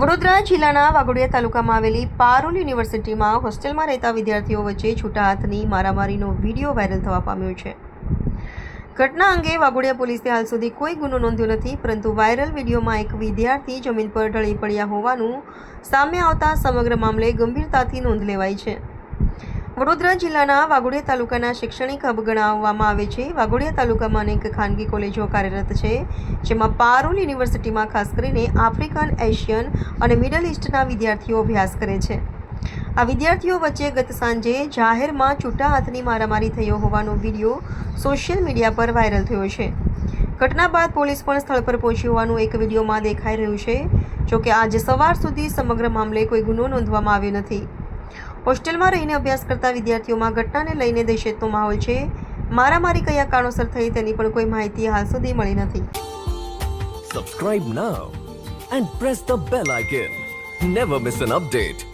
વડોદરા જિલ્લાના વાઘોડિયા તાલુકામાં આવેલી પારુલ યુનિવર્સિટીમાં હોસ્ટેલમાં રહેતા વિદ્યાર્થીઓ વચ્ચે છૂટા હાથની મારામારીનો વીડિયો વાયરલ થવા પામ્યો છે. ઘટના અંગે વાઘોડિયા પોલીસે હાલ સુધી કોઈ ગુનો નોંધ્યો નથી, પરંતુ વાયરલ વિડીયોમાં એક વિદ્યાર્થી જમીન પર ઢળી પડ્યા હોવાનું સામે આવતા સમગ્ર મામલે ગંભીરતાથી નોંધ લેવાઈ છે. વડોદરા જિલ્લાના વાઘોડિયા તાલુકાના શૈક્ષણિક હબ ગણાવવામાં આવે છે. વાઘોડિયા તાલુકામાં અનેક ખાનગી કોલેજો કાર્યરત છે, જેમાં પારુલ યુનિવર્સિટીમાં ખાસ કરીને આફ્રિકન, એશિયન અને મિડલ ઇસ્ટના વિદ્યાર્થીઓ અભ્યાસ કરે છે. આ વિદ્યાર્થીઓ વચ્ચે ગત સાંજે જાહેરમાં છૂટા હાથની મારામારી થયો હોવાનો વીડિયો સોશિયલ મીડિયા પર વાયરલ થયો છે. ઘટના બાદ પોલીસ પણ સ્થળ પર પહોંચી હોવાનું એક વિડીયોમાં દેખાઈ રહ્યું છે. જોકે આજે સવાર સુધી સમગ્ર મામલે કોઈ ગુનો નોંધવામાં આવ્યો નથી. હોસ્ટેલમાં રહીને અભ્યાસ કરતા વિદ્યાર્થીઓમાં ઘટનાને લઈને દહેશતનો માહોલ છે. મારામારી કયા કારણોસર થઈ તેની પણ કોઈ માહિતી હાલ સુધી મળી નથી. Subscribe now and press the bell icon never miss an update.